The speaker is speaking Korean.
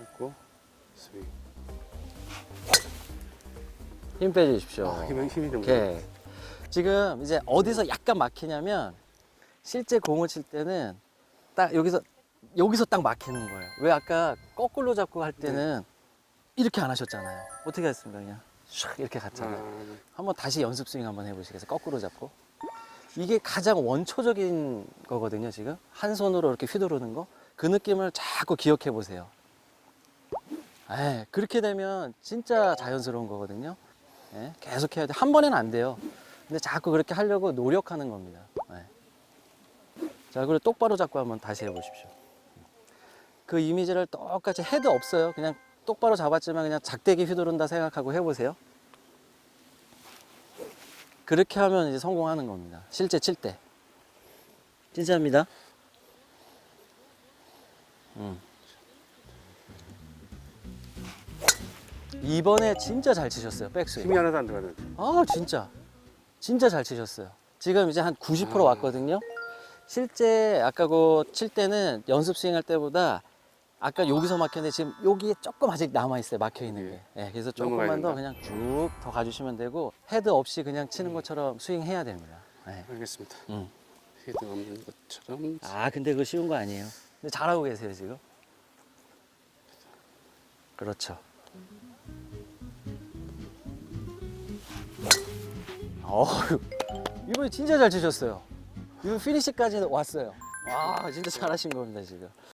했고 스윙. 힘 빼주십시오. 아, 힘이 힘이 좀. 오케이. 지금 이제 어디서 약간 막히냐면 실제 공을 칠 때는 딱 여기서 여기서 딱 막히는 거예요. 왜 아까 거꾸로 잡고 할 때는 이렇게 안 하셨잖아요. 어떻게 했습니까? 그냥 샥 이렇게 갔잖아요. 아, 한번 다시 연습 스윙 한번 해보시겠어요? 거꾸로 잡고. 이게 가장 원초적인 거거든요, 지금. 한 손으로 이렇게 휘두르는 거. 그 느낌을 자꾸 기억해 보세요. 예, 그렇게 되면 진짜 자연스러운 거거든요. 예, 계속 해야 돼. 한 번에는 안 돼요. 근데 자꾸 그렇게 하려고 노력하는 겁니다. 예. 자, 그리고 똑바로 잡고 한번 다시 해보십시오. 그 이미지를 똑같이 헤드 없어요. 그냥 똑바로 잡았지만 그냥 작대기 휘두른다 생각하고 해보세요. 그렇게 하면 이제 성공하는 겁니다. 실제 칠 때. 진짜입니다. 음. 이번에 진짜 잘 치셨어요. 백스윙. 힘이 하나도 안 들어가는. 아 진짜 진짜 잘 치셨어요. 지금 이제 한 90% 아. 왔거든요. 실제 아까 그 칠 때는 연습 스윙할 때보다 아까 여기서 막혔는데 지금 여기에 조금 아직 남아 있어요. 막혀 있는 게. 예, 그래서 넘어가야 조금만 더. 그냥 쭉 더 가주시면 되고 헤드 없이 그냥 치는 것처럼 스윙해야 됩니다. 예. 알겠습니다. 음. 헤드 없는 것처럼. 아 근데 그거 쉬운 거 아니에요. 근데 잘하고 계세요 지금. 그렇죠. 어휴, 이번에 진짜 잘 치셨어요. 이거 피니시까지 왔어요. 와, 진짜 잘하신 겁니다 지금.